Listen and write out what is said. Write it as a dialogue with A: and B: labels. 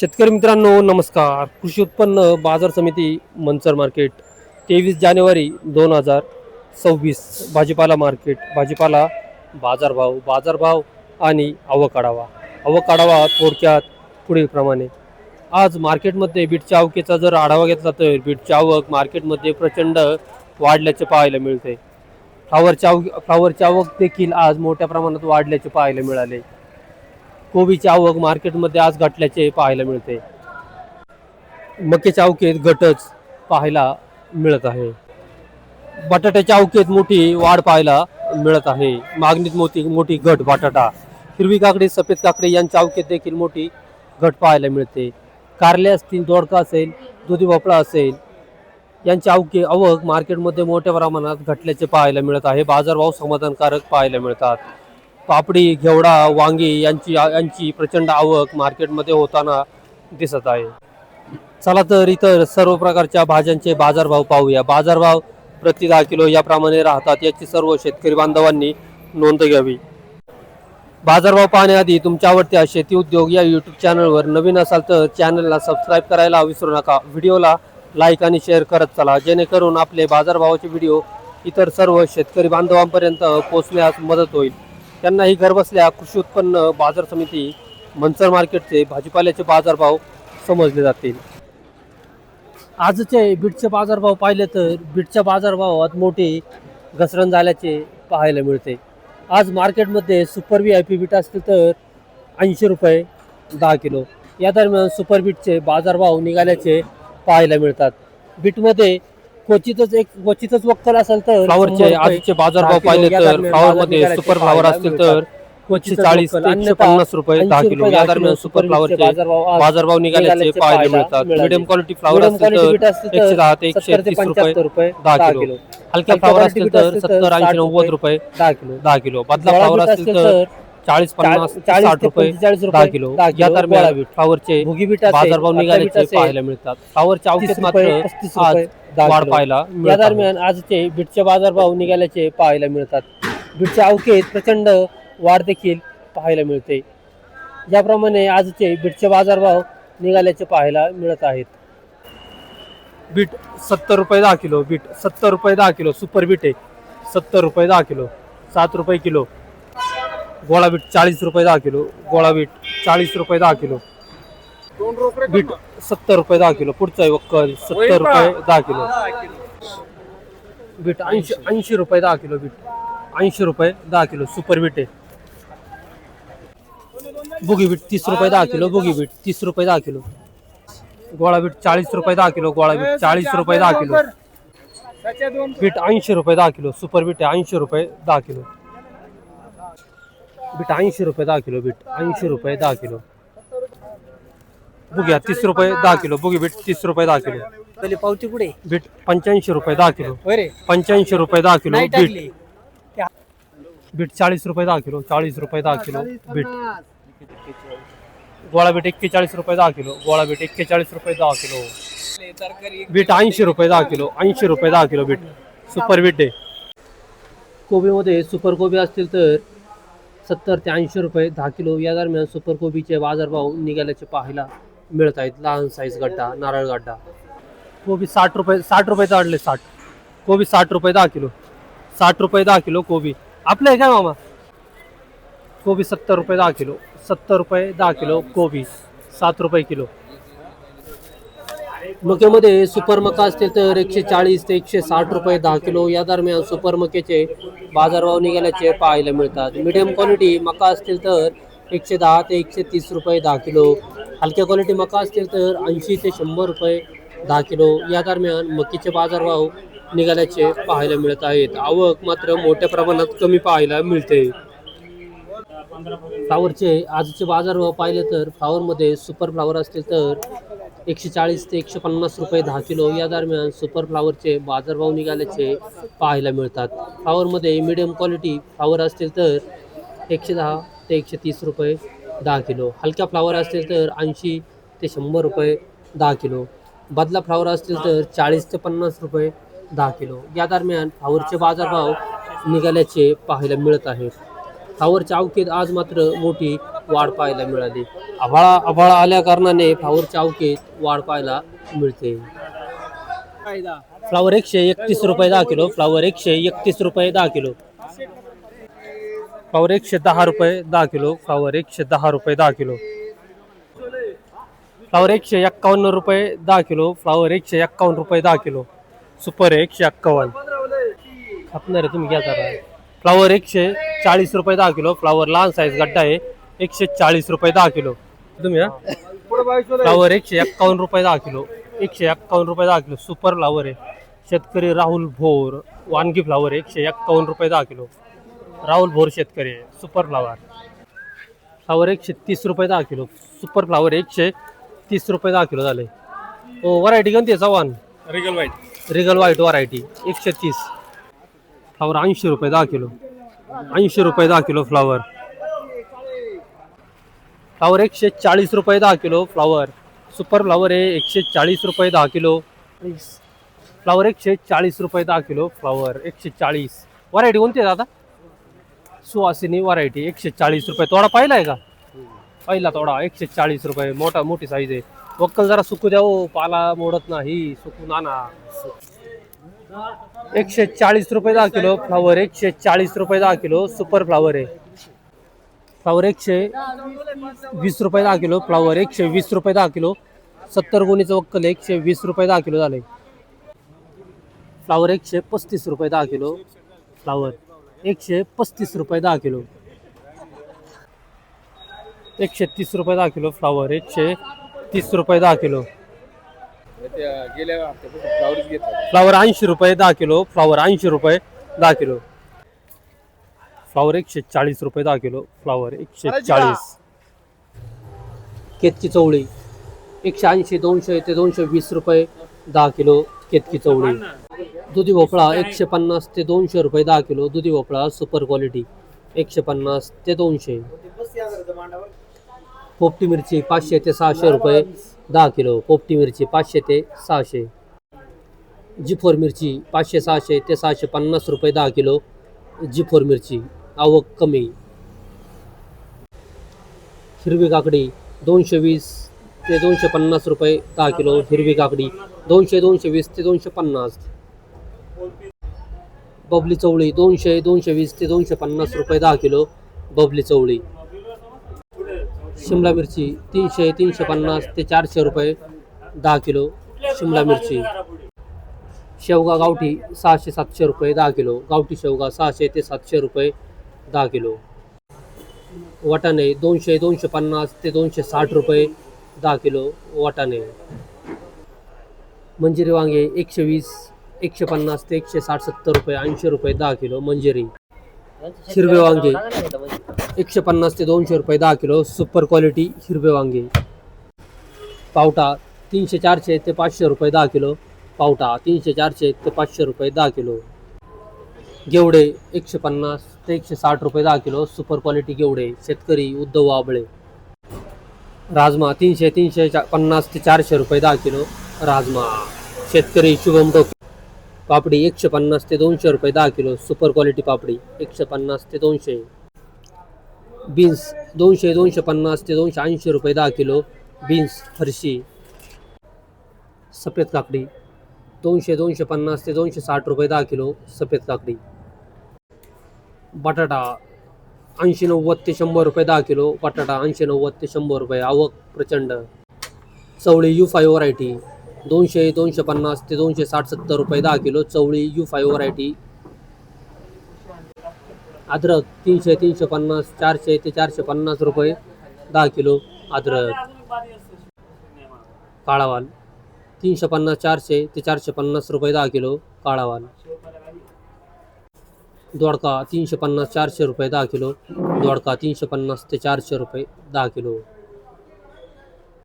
A: शेतकरी मित्रांनो नमस्कार. कृषी उत्पन्न बाजार समिती मंचर मार्केट तेवीस जानेवारी दोन हजार सव्वीस. भाजीपाला मार्केट भाजीपाला बाजारभाव बाजारभाव आणि आवक आढावा. आवक आढावा थोडक्यात पुढीलप्रमाणे आज मार्केटमध्ये बीटच्या आवकेचा जर आढावा घेतला तर बीटची आवक मार्केटमध्ये प्रचंड वाढल्याचे पाहायला मिळते. फ्लावरची आव फ्लावरची आवक देखील आज मोठ्या प्रमाणात वाढल्याचे पाहायला मिळाले. कोबीची आवक मार्केटमध्ये आज घटल्याचे पाहायला मिळते. मक्याच्या अवकेत घटच पाहायला मिळत आहे. बटाट्याच्या अवकेत मोठी वाढ पाहायला मिळत आहे. मागणीत मोठी मोठी घट बटाटा. हिरवी काकडी सफेद काकडी यांच्या अवकेत देखील मोठी घट पाहायला मिळते. कारले असतील दोडका असेल दुधी भोपळा असेल यांची अवके आवक मार्केटमध्ये मोठ्या प्रमाणात घटल्याचे पाहायला मिळत आहे. बाजारभाव समाधानकारक पाहायला मिळतात. पापडी घेवडा वांगी यांची यांची प्रचंड आवक मार्केटमध्ये होताना दिसत आहे. चला तर इतर सर्व प्रकारच्या भाज्यांचे बाजारभाव पाहूया. बाजारभाव प्रति दहा किलो याप्रमाणे राहतात. याची सर्व शेतकरी बांधवांनी नोंद घ्यावी. बाजारभाव पाहण्याआधी तुमच्या आवडत्या शेती उद्योग या यूट्यूब चॅनलवर नवीन असाल तर चॅनलला सबस्क्राईब करायला विसरू नका. व्हिडिओला लाईक आणि शेअर करत चला. जेणेकरून आपले बाजारभावाचे व्हिडिओ इतर सर्व शेतकरी बांधवांपर्यंत पोहोचण्यास मदत होईल. त्यांनाही घरबसल्या कृषी उत्पन्न बाजार समिती मंचर मार्केटचे भाजीपाल्याचे बाजारभाव समजले जातील. आजचे बीटचे बाजारभाव पाहिले तर बीटच्या बाजारभावात मोठी घसरण झाल्याचे पाहायला मिळते. आज मार्केटमध्ये super V I P beet असतील तर ऐंशी रुपये दहा किलो. या दरम्यान सुपर बीटचे बाजारभाव निघाल्याचे पाहायला मिळतात. बीटमध्ये क्वचितच एक क्वचितच वक्कल असेल तर फ्लावरचे आजचे बाजारभाव पाहिले तर फ्लावर मध्ये सुपर फ्लावर असतील तर एकशे चाळीस ते एकशे पन्नास रुपये दहा किलो या दरम्यान सुपर फ्लावरचे बाजारभाव निघाल्याचे पाहायला मिळतात. मिडियम क्वालिटी फ्लावर असतील तर एकशे दहा ते एकशे तीस रुपये दहा किलो. हलक्या फ्लावर असतील तर सत्तर ऐंशी नव्वद रुपये
B: दहा किलो.
A: दहा किलो. बदला फ्लावर असतील तर चाळीस पन्नास साठ रुपये दहा किलो. या दरम्यान. फ्लावरचे बाजारभाव निघाल्याचे पाहायला मिळतात. फ्लावरच्या
B: रुपये,
A: मात्र आज वाढ. पाहायला
B: या. दरम्यान आजचे बीटचे बाजारभाव निघाल्याचे पाहायला मिळतात. बीटच्या अवकेत प्रचंड वाढ देखील पाहायला मिळते. ज्याप्रमाणे आजचे बीटचे बाजारभाव निघाल्याचे पाहायला मिळत आहेत.
A: बीट सत्तर रुपये दहा किलो बीट सत्तर रुपये दहा किलो सुपर बीट आहे. सत्तर रुपये दहा किलो सात रुपये किलो. गोळा बीट चाळीस रुपये दहा किलो गोळा बीट चाळीस रुपये दहा किलो बीट सत्तर रुपये दहा किलो पुढचा आहे वक्कल सत्तर रुपये दहा किलो बीट ऐंशी ऐंशी रुपये दहा किलो बीट ऐंशी रुपये दहा किलो सुपर बीट आहे बुगी बीट तीस रुपये दहा किलो बुगी बीट तीस रुपये दहा किलो गोळा बीट चाळीस रुपये दहा किलो गोळा बीट चाळीस रुपये दहा किलो बीट ऐंशी रुपये दहा किलो सुपर बीट आहे ऐंशी रुपये दहा किलो बीट ऐंशी रुपये दहा किलो बीट ऐंशी रुपये दहा किलो बुग्या तीस रुपये दहा किलो बुगी बीट तीस रुपये दहा किलो
B: पहिले पावती कुठे
A: बीट पंच्याऐंशी रुपये दहा किलो पंच्याऐंशी रुपये दहा किलो
B: नाही
A: बीट
B: टाकली
A: बीट चाळीस रुपये दहा किलो चाळीस रुपये दहा किलो बीट गोळा बीट एक्केचाळीस रुपये दहा किलो गोळा बीट एक्केचाळीस रुपये दहा किलो बीट ऐंशी रुपये दहा किलो ऐंशी रुपये दहा किलो बीट सुपर बीट आहे कोबीमध्ये सुपर कोबी असतील तर सत्तर ते ऐंशी रुपये दहा किलो या दरम्यान सुपर कोबीचे बाजारभाव निघाल्याचे पाहायला मिळत आहेत. लहान साईज गड्डा नारळ गड्डा. कोबी साठ रुपये साठ रुपये चालले साठ. कोबी साठ रुपये दहा किलो. साठ रुपये दहा किलो कोबी. आपलं आहे काय मामा? कोबी सत्तर रुपये दहा किलो. सत्तर रुपये दहा किलो कोबी. सात रुपये किलो. मक्यामध्ये सुपर मका असतील तर एकशे चाळीस ते एकशे साठ रुपये दहा किलो. या दरम्यान सुपर मकेचे बाजारभाव निघाल्याचे पाहायला मिळतात. मिडियम क्वालिटी मका असतील तर एकशे दहा ते एकशे तीस रुपये दहा किलो. हलक्या क्वालिटी मका असतील तर ऐंशी ते शंभर रुपये दहा किलो. या दरम्यान मकीचे बाजारभाव निघाल्याचे पाहायला मिळत आहेत. आवक मात्र मोठ्या प्रमाणात कमी पाहायला मिळते. फ्लावरचे आजचे बाजारभाव पाहिले तर फ्लावरमध्ये सुपर फ्लावर असतील तर एकशे चाळीस ते एकशे पन्नास रुपये दहा किलो या दरम्यान सुपर फ्लावरचे बाजारभाव निघाल्याचे पाहायला मिळतात. फ्लावरमध्ये मिडियम क्वालिटी फ्लावर असतील तर एकशे दहा ते एकशे तीस रुपये दहा किलो. हलक्या फ्लावर असतील तर ऐंशी ते शंभर रुपये दहा किलो. बदला फ्लावर असतील तर चाळीस ते पन्नास रुपये दहा किलो. या दरम्यान फ्लावरचे बाजारभाव निघाल्याचे पाहायला मिळत आहेत. फ्लावरच्या अवकेत आज मात्र मोठी वाढ पाहायला मिळाली. आभाळा आभाळा आल्या कारणाने फ्लावर अवकेत वाढ पाहायला मिळते. फ्लावर एकशे एकतीस रुपये दहा किलो फ्लावर एकशे एकतीस रुपये दहा किलो. फ्लावर एकशे दहा रुपये दहा किलो फ्लावर एकशे दहा रुपये दहा किलो. फ्लावर एकशे एक्कावन्न रुपये दहा किलो फ्लावर एकशे एक्कावन्न रुपये दहा किलो. सुपर एकशे एक्कावन्न. खपणार तुम्ही घ्या जरा. फ्लावर एकशे चाळीस रुपये दहा किलो फ्लावर लहान साईज गड्डा आहे. एकशे चाळीस रुपये दहा किलो. तुम्ही हा? फ्लावर एकशे एक्कावन्न रुपये दहा किलो. एकशे एक्कावन्न रुपये दहा किलो. सुपर फ्लावर आहे. शेतकरी राहुल भोर वानगी फ्लावर एकशे एक्कावन्न रुपये दहा किलो. राहुल भोर शेतकरी आहे. Super flower. फ्लावर एकशे तीस रुपये दहा किलो. सुपर फ्लावर एकशे तीस रुपये दहा किलो झाले. हो व्हरायटी कोणती आहे Chavan?
C: Regal white.
A: Regal white variety एकशे तीस. फ्लावर ऐंशी रुपये दहा किलो. ऐंशी रुपये दहा किलो फ्लावर. फ्लावर एकशे चाळीस रुपये दहा किलो. फ्लावर सुपर फ्लावर आहे एकशे चाळीस रुपये दहा किलो. फ्लावर एकशे चाळीस रुपये दहा किलो. फ्लावर एकशे चाळीस. व्हरायटी कोणती आहे दादा? सुवासिनी व्हरायटी एकशे चाळीस रुपये. तोडा पाहिला आहे का? पहिला तोडा. एकशे चाळीस रुपये. मोठा मोठी साईज आहे. वक्कल जरा सुकू द्या हो. पाला मोडत नाही. सुकून आणा एकशे चाळीस रुपये दहा किलो. फ्लावर एकशे चाळीस रुपये दहा किलो. सुपर फ्लावर आहे. फ्लावर एकशे वीस रुपये दहा किलो फ्लावर एकशे वीस रुपये दहा किलो सत्तर गुणीचं वक्कल एकशे वीस रुपये दहा किलो झाले फ्लावर एकशे पस्तीस रुपये दहा किलो फ्लावर एकशे पस्तीस रुपये दहा किलो. एकशे तीस रुपये दहा किलो फ्लावर एकशे तीस रुपये दहा किलो. फ्लावर ऐंशी रुपये दहा किलो फ्लावर ऐंशी रुपये दहा किलो. फ्लावर एकशे चाळीस रुपये दहा किलो फ्लावर एकशे चाळीस. केतकी चवळी एकशे ऐंशी दोनशे ते दोनशे वीस रुपये दहा किलो केतकी चवळी. दुधी भोपळा एकशे पन्नास ते दोनशे रुपये दहा किलो दुधी भोपळा सुपर क्वालिटी एकशे पन्नास ते दोनशे. पोपटी मिरची पाचशे ते सहाशे रुपये दहा किलो पोपटी मिरची पाचशे ते सहाशे. जी फोर मिरची पाचशे सहाशे ते सहाशे पन्नास रुपये दहा किलो जी फोर मिरची आवक कमी. हिरवी काकडी दोनशे वीस ते दोनशे पन्नास रुपये दहा किलो हिरवी काकडी दोनशे दोनशे वीस ते दोनशे पन्नास बबली चवळी दोनशे दोनशे वीस ते दोनशे पन्नास रुपये दहा किलो बबली चवळी. शिमला मिरची तीनशे तीनशे पन्नास ते चारशे रुपये दहा किलो शिमला मिरची. शेवगा गावठी सहाशे सातशे रुपये दहा किलो. गावठी शेवगा सहाशे ते सातशे रुपये दहा किलो. वाटाणे दोनशे दोनशे पन्नास ते दोनशे साठ रुपये दहा किलो वाटाणे मंजिरी वांगे एकशे वीस, एकशे पन्नास ते एकशे साठ, सत्तर रुपये, ऐंशी रुपये दहा किलो मंजिरी. हिरवे वांगे एकशे पन्नास ते दोनशे रुपये दहा किलो सुपर क्वालिटी हिरवे वांगे. पावटा तीनशे चारशे ते पाचशे रुपये दहा किलो. पावटा तीनशे चारशे ते पाचशे रुपये दहा किलो. गेवडे एकशे पन्नास ते एकशे साठ रुपये दहा किलो सुपर क्वालिटी गेवडे शेतकरी उद्धव आबळे. राजमा तीनशे तीनशे चा- पन्नास ते चारशे रुपये दहा किलो राजमा. शेतकरी शुभम टोके पापडी एकशे पन्नास ते दोनशे रुपये दहा किलो सुपर क्वालिटी पापडी एकशे पन्नास ते दोनशे. बीन्स दोनशे दोनशे पन्नास ते दोनशे ऐंशी रुपये दहा किलो बीन्स फरशी. सफेद काकडी दोनशे दोनशे पन्नास ते दोनशे साठ रुपये दहा किलो सफेद काकडी बटाटा ऐंशी नव्वद ते शंभर रुपये दहा किलो बटाटा ऐंशी नव्वद ते शंभर रुपये आवक प्रचंड. चवळी यू फाय व्हरायटी दोनशे दोनशे पन्नास ते दोनशे साठ सत्तर रुपये दहा किलो चवळी यू फाय व्हरायटी अद्रक तीनशे तीनशे पन्नास चारशे ते चारशे पन्नास रुपये दहा किलो अद्रक. काळावाल. तीनशे पन्नास चारशे ते चारशे पन्नास रुपये दहा किलो काळावाल. दोडका तीनशे पन्नास चारशे रुपये दहा किलो दोडका तीनशे पन्नास ते चारशे रुपये दहा किलो.